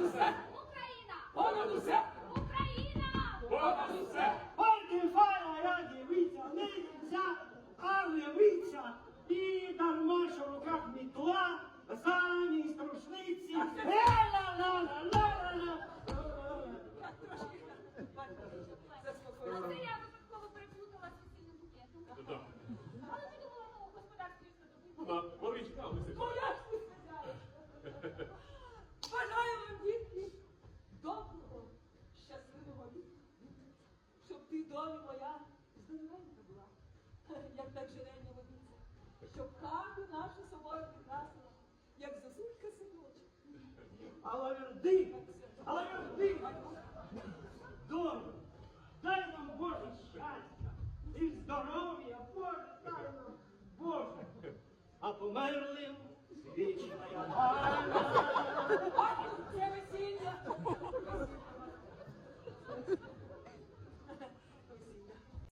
do céu! Ucraína! Bola do céu! Ucraína! Bola do céu! Домі моя здоровенька була, як та джерельня водиця, щоб хату нашу собою прикрасила, як зозулька синочок. Але верди, але верди, добре, дай нам Боже щастя і здоров'я, Боже, дай нам Боже. А померлим вічна